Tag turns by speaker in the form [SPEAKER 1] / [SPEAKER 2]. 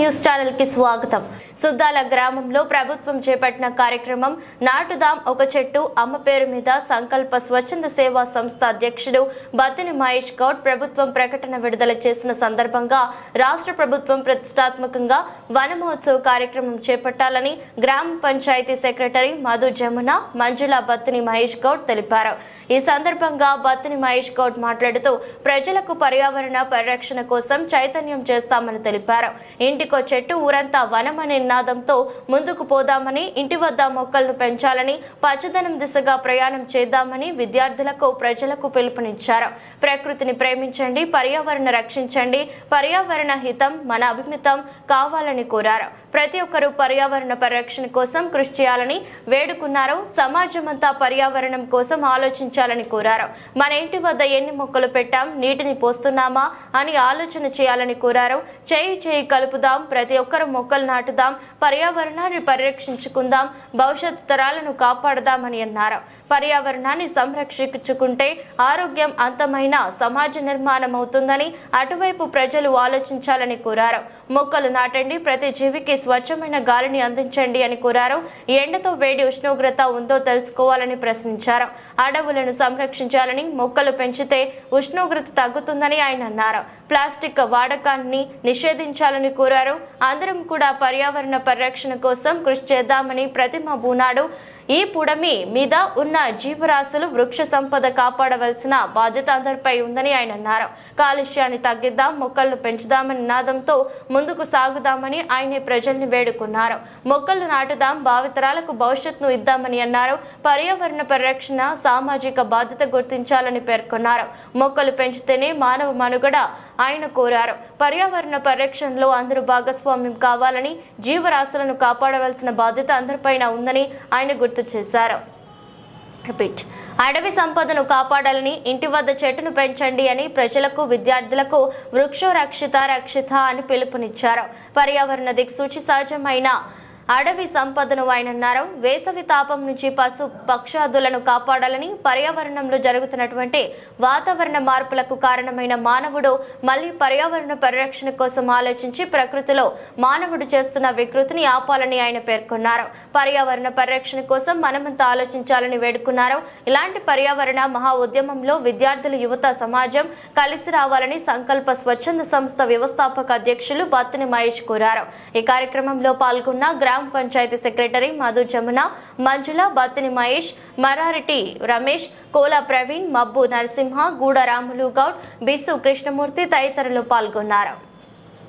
[SPEAKER 1] News ചാനലിലേക്ക് സ്വാഗതം. సుద్దాల గ్రామంలో ప్రభుత్వం చేపట్టిన కార్యక్రమం నాటుదాం ఒక చెట్టు అమ్మ పేరు మీద సంకల్ప స్వచ్ఛంద సేవా సంస్థ అధ్యక్షుడు బతిని మహేష్ గౌడ్ ప్రభుత్వం ప్రకటన విడుదల చేసిన సందర్భంగా రాష్ట్ర ప్రభుత్వం ప్రతిష్టాత్మకంగా వన మహోత్సవ కార్యక్రమం చేపట్టాలని గ్రామ పంచాయతీ సెక్రటరీ మధు జమున మంజుల బత్తిని మహేష్ గౌడ్ తెలిపారు. ఈ సందర్భంగా బత్తిని మహేష్ గౌడ్ మాట్లాడుతూ ప్రజలకు పర్యావరణ పరిరక్షణ కోసం చైతన్యం చేస్తామని తెలిపారు. ఇంటికో చెట్టు ఊరంతా వనం నినాదంతో ముందుకు పోదామని ఇంటి వద్ద మొక్కలను పెంచాలని పచ్చదనం దిశగా ప్రయాణం చేద్దామని విద్యార్థులకు ప్రజలకు పిలుపునిచ్చారు. ప్రకృతిని ప్రేమించండి పర్యావరణ రక్షించండి పర్యావరణ హితం మన అభిమితం కావాలని కోరారు. ప్రతి ఒక్కరూ పర్యావరణ పరిరక్షణ కోసం కృషి చేయాలని వేడుకున్నారు. సమాజమంతా పర్యావరణం కోసం ఆలోచించాలని కోరారు. మన ఇంటి వద్ద ఎన్ని మొక్కలు పెట్టాం నీటిని పోస్తున్నామా అని ఆలోచన చేయాలని కోరారు. చేయి చేయి కలుపుదాం ప్రతి ఒక్కరు మొక్కలు నాటుదాం పర్యావరణాన్ని పరిరక్షించుకుందాం భవిష్యత్ తరాలను కాపాడదామని అన్నారు. పర్యావరణాన్ని సంరక్షించుకుంటే ఆరోగ్యం అంతమైన సమాజ నిర్మాణం అవుతుందని అటువైపు ప్రజలు ఆలోచించాలని కోరారు. మొక్కలు నాటండి ప్రతి జీవికి స్వచ్ఛమైన గాలిని అందించండి అని కోరారు. ఎండతో వేడి ఉష్ణోగ్రత ఉందో తెలుసుకోవాలని ప్రశ్నించారు. అడవులను సంరక్షించాలని మొక్కలు పెంచితే ఉష్ణోగ్రత తగ్గుతుందని ఆయన అన్నారు. ప్లాస్టిక్ వాడకాన్ని నిషేధించాలని కోరారు. అందరం కూడా పర్యావరణ పరిరక్షణ కోసం కృషి చేద్దామని ప్రతిమ బూనాడు ఈ పుడమి మీద ఉన్న జీవరాశులు వృక్ష సంపద కాపాడవలసిన బాధ్యత అందరిపై ఉందని ఆయన అన్నారు. కాలుష్యాన్ని తగ్గిద్దాం మొక్కలను పెంచుదామని నినాదంతో ముందుకు సాగుదామని ఆయన ప్రజల్ని వేడుకున్నారు. మొక్కలు నాటుదాం భావితరాలకు భవిష్యత్తును ఇద్దామని అన్నారు. పర్యావరణ పరిరక్షణ సామాజిక బాధ్యత గుర్తించాలని పేర్కొన్నారు. మొక్కలు పెంచితేనే మానవ మనుగడ ఆయన కోరారు. పర్యావరణ పరిరక్షణలో అందరూ భాగస్వామ్యం కావాలని జీవరాశులను కాపాడవలసిన బాధ్యత అందరిపైన ఉందని ఆయన గుర్తు చేశారు. రిపీట్. అడవి సంపదను కాపాడాలని ఇంటి వద్ద చెట్టును పెంచండి అని ప్రజలకు విద్యార్థులకు వృక్షో రక్షిత రక్షిత అని పిలుపునిచ్చారు. పర్యావరణ దిక్సూచి సహజమైన అడవి సంపదను ఆయన అన్నారు వేసవి తాపం నుంచి పశు పక్షాదులను కాపాడాలని పర్యావరణంలో జరుగుతున్నటువంటి వాతావరణ మార్పులకు కారణమైన మానవుడు మళ్ళీ పర్యావరణ పరిరక్షణ కోసం ఆలోచించి ప్రకృతిలో మానవుడు చేస్తున్న వికృతిని ఆపాలని ఆయన పేర్కొన్నారు. పర్యావరణ పరిరక్షణ కోసం మనమంతా ఆలోచించాలని వేడుకున్నారు. ఇలాంటి పర్యావరణ మహా ఉద్యమంలో విద్యార్థులు యువత సమాజం కలిసి రావాలని సంకల్ప స్వచ్ఛంద సంస్థ వ్యవస్థాపక అధ్యక్షులు బత్తిని మహేష్ కోరారు. ఈ కార్యక్రమంలో పాల్గొన్న గ్రామ పంచాయతీ సెక్రటరీ మధు జమున మంజుల బత్తిని మహేష్ మరారెడ్డి రమేష్ కోలా ప్రవీణ్ మబ్బు నరసింహ గూడ రాములు గౌడ్ బిసు కృష్ణమూర్తి తదితరులు పాల్గొన్నారు.